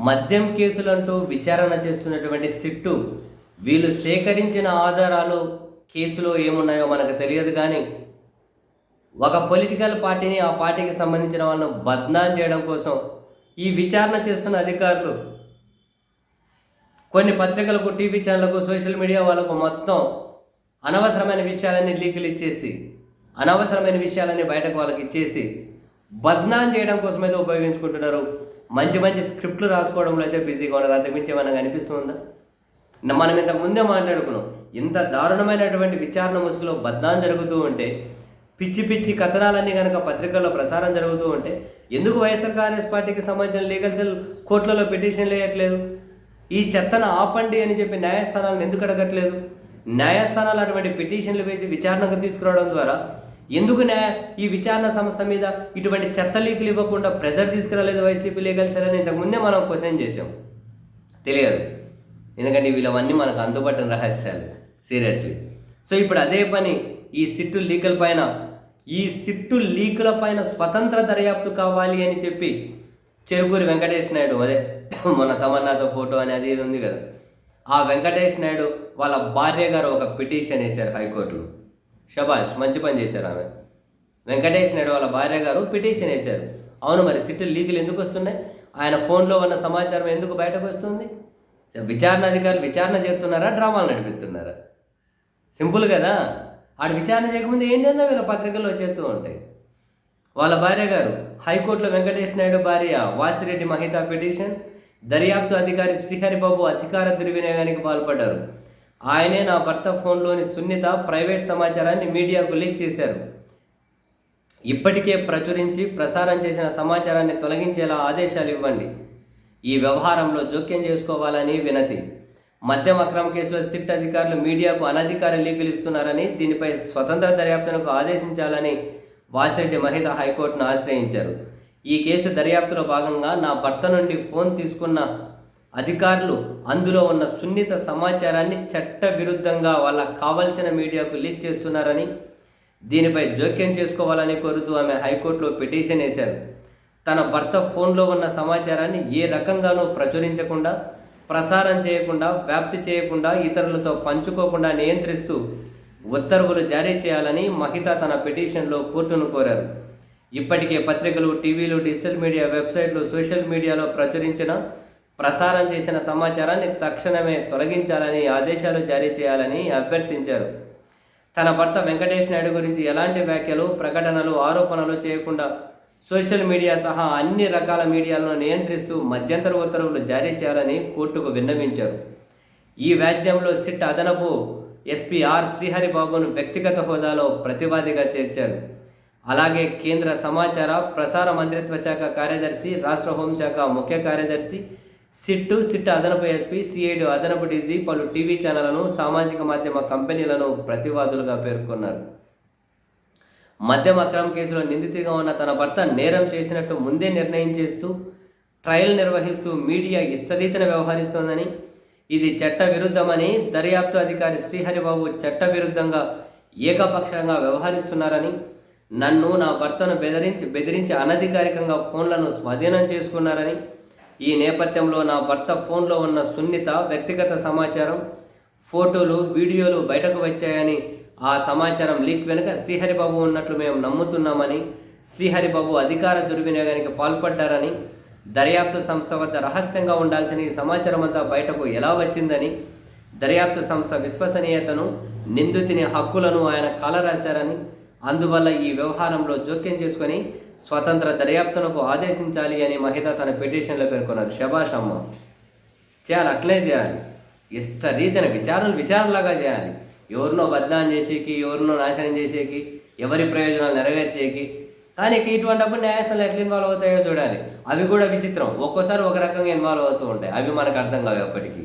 మద్యం కేసులంటూ విచారణ చేస్తున్నటువంటి సిట్టు వీళ్ళు సేకరించిన ఆధారాలు కేసులో ఏమున్నాయో మనకు తెలియదు కానీ ఒక పొలిటికల్ పార్టీని ఆ పార్టీకి సంబంధించిన వాళ్ళను బద్నాం చేయడం కోసం ఈ విచారణ చేస్తున్న అధికారులు కొన్ని పత్రికలకు టీవీ ఛానళ్ళకు సోషల్ మీడియా వాళ్ళకు మొత్తం అనవసరమైన విషయాలన్నీ లీకులు ఇచ్చేసి అనవసరమైన విషయాలన్నీ బయటకు వాళ్ళకి ఇచ్చేసి బద్నాం చేయడం కోసం అయితే ఉపయోగించుకుంటున్నారు. మంచి మంచి స్క్రిప్ట్లు రాసుకోవడంలో అయితే బిజీగా ఉన్నారు. అంతకుమించి ఏమైనా కనిపిస్తుందా? మనం ఇంతకు ముందే మాట్లాడుకున్నాం. ఇంత దారుణమైనటువంటి విచారణ ముసుగులో బద్నాం జరుగుతూ ఉంటే పిచ్చి పిచ్చి కథనాలన్నీ కనుక పత్రికల్లో ప్రసారం జరుగుతూ ఉంటే ఎందుకు వైఎస్ఆర్ కాంగ్రెస్ పార్టీకి సంబంధించిన లీగల్ సెల్ కోర్టులలో పిటిషన్లు వేయట్లేదు? ఈ చెత్తను ఆపండి అని చెప్పి న్యాయస్థానాలను ఎందుకు అడగట్లేదు? న్యాయస్థానాలు అటువంటి పిటిషన్లు వేసి విచారణకు తీసుకురావడం ద్వారా ఎందుకునే ఈ విచారణ సంస్థ మీద ఇటువంటి చెత్త లీకులు ఇవ్వకుండా ప్రెజర్ తీసుకురాలేదు వైసీపీ లీగల్ సెల్ అని ఇంతకుముందే మనం క్వశ్చన్ చేసాం తెలియదు. ఎందుకంటే వీళ్ళవన్నీ మనకు అందుబాటు రహస్యాలు సీరియస్లీ. సో ఇప్పుడు అదే పని ఈ సిట్టు లీకుల పైన ఈ సిట్టు లీకుల పైన స్వతంత్ర దర్యాప్తు కావాలి అని చెప్పి చెరుకూరి వెంకటేష్ నాయుడు అదే మన తమన్నాతో ఫోటో అనేది ఇది ఉంది కదా. ఆ వెంకటేష్ నాయుడు వాళ్ళ భార్య గారు ఒక పిటిషన్ వేశారు హైకోర్టులో. షబాష్ మంచి పని చేశారు ఆమె. వెంకటేష్ నాయుడు వాళ్ళ భార్య గారు పిటిషన్ వేశారు. అవును మరి సిట్టు లీకులు ఎందుకు వస్తున్నాయి? ఆయన ఫోన్లో ఉన్న సమాచారం ఎందుకు బయటకు వస్తుంది? విచారణ అధికారులు విచారణ చేస్తున్నారా డ్రామాలు నడిపిస్తున్నారా? సింపుల్ కదా? ఆడు విచారణ చేయకముందు ఏం వీళ్ళ పత్రికల్లో చేస్తూ ఉంటాయి వాళ్ళ భార్య గారు హైకోర్టులో వెంకటేష్ నాయుడు భార్య వాసిరెడ్డి మహిత పిటిషన్ దర్యాప్తు అధికారి శ్రీహరిబాబు అధికార దుర్వినియోగానికి పాల్పడ్డారు. ఆయనే నా భర్త ఫోన్లోని సున్నిత ప్రైవేట్ సమాచారాన్ని మీడియాకు లీక్ చేశారు. ఇప్పటికే ప్రచురించి ప్రసారం చేసిన సమాచారాన్ని తొలగించేలా ఆదేశాలు ఇవ్వండి. ఈ వ్యవహారంలో జోక్యం చేసుకోవాలని వినతి. మద్యం అక్రమ కేసులో సిట్ అధికారులు మీడియాకు అనధికార లీకులు ఇస్తున్నారని దీనిపై స్వతంత్ర దర్యాప్తునకు ఆదేశించాలని వాసిరెడ్డి మహిళ హైకోర్టును ఆశ్రయించారు. ఈ కేసు దర్యాప్తులో భాగంగా నా భర్త నుండి ఫోన్ తీసుకున్న అధికారులు అందులో ఉన్న సున్నిత సమాచారాన్ని చట్టవిరుద్ధంగా వాళ్ళకు కావలసిన మీడియాకు లీక్ చేస్తున్నారని దీనిపై జోక్యం చేసుకోవాలని కోరుతూ ఆమె హైకోర్టులో పిటిషన్ వేశారు. తన భర్త ఫోన్లో ఉన్న సమాచారాన్ని ఏ రకంగానూ ప్రచురించకుండా ప్రసారం చేయకుండా వ్యాప్తి చేయకుండా ఇతరులతో పంచుకోకుండా నియంత్రిస్తూ ఉత్తర్వులు జారీ చేయాలని మహిత తన పిటిషన్లో కోర్టును కోరారు. ఇప్పటికే పత్రికలు టీవీలు డిజిటల్ మీడియా వెబ్సైట్లు సోషల్ మీడియాలో ప్రచురించిన ప్రసారం చేసిన సమాచారాన్ని తక్షణమే తొలగించాలని ఆదేశాలు జారీ చేయాలని అభ్యర్థించారు. తన భర్త వెంకటేష్ నాయుడు గురించి ఎలాంటి వ్యాఖ్యలు ప్రకటనలు ఆరోపణలు చేయకుండా సోషల్ మీడియా సహా అన్ని రకాల మీడియాలను నియంత్రిస్తూ మధ్యంతర ఉత్తర్వులు జారీ చేయాలని కోర్టుకు విన్నవించారు. ఈ వ్యాజ్యంలో సిట్ అదనపు ఎస్పీ ఆర్ శ్రీహరిబాబును వ్యక్తిగత హోదాలో ప్రతివాదిగా చేర్చారు. అలాగే కేంద్ర సమాచార ప్రసార మంత్రిత్వ శాఖ కార్యదర్శి రాష్ట్ర హోంశాఖ ముఖ్య కార్యదర్శి సిట్టు సిట్ అదనపు ఎస్పీ సిఐడి అదనపు డీజీ పలు టీవీ ఛానళ్ళను సామాజిక మాధ్యమ కంపెనీలను ప్రతివాదులుగా పేర్కొన్నారు. మద్యం అక్రమ కేసులో నిందితుగా ఉన్న తన భర్త నేరం చేసినట్టు ముందే నిర్ణయం చేస్తూ ట్రయల్ నిర్వహిస్తూ మీడియా ఇష్టరీతిన వ్యవహరిస్తోందని ఇది చట్ట విరుద్ధమని దర్యాప్తు అధికారి శ్రీహరిబాబు చట్ట విరుద్ధంగా ఏకపక్షంగా వ్యవహరిస్తున్నారని నన్ను నా భర్తను బెదిరించి బెదిరించి అనధికారికంగా ఫోన్లను స్వాధీనం చేసుకున్నారని ఈ నేపథ్యంలో నా భర్త ఫోన్లో ఉన్న సున్నిత వ్యక్తిగత సమాచారం ఫోటోలు వీడియోలు బయటకు వచ్చాయని ఆ సమాచారం లీక్ వెనుక శ్రీహరిబాబు ఉన్నట్లు మేము నమ్ముతున్నామని శ్రీహరిబాబు అధికార దుర్వినియోగానికి పాల్పడ్డారని దర్యాప్తు సంస్థ వద్ద రహస్యంగా ఉండాల్సిన ఈ సమాచారం అంతా బయటకు ఎలా వచ్చిందని దర్యాప్తు సంస్థ విశ్వసనీయతను నిందితుని హక్కులను ఆయన కాలరాశారని అందువల్ల ఈ వ్యవహారంలో జోక్యం చేసుకొని స్వతంత్ర దర్యాప్తునకు ఆదేశించాలి అని మహిత తన పిటిషన్లో పేర్కొన్నారు. శభాష్ అమ్మ చేయాలి? అట్లే చేయాలి. ఇష్ట రీతిన విచారణ విచారణలాగా చేయాలి. ఎవరినో బద్నాం చేసేకి ఎవరినో నాశనం చేసేకి ఎవరి ప్రయోజనాలు నెరవేర్చేకి. కానీ ఇటువంటిప్పుడు న్యాయస్థానాలు ఎట్లా ఇన్వాల్వ్ అవుతాయో చూడాలి. అవి కూడా విచిత్రం. ఒక్కోసారి ఒక రకంగా ఇన్వాల్వ్ అవుతూ ఉంటాయి. అవి మనకు అర్థం కావు ఎప్పటికీ.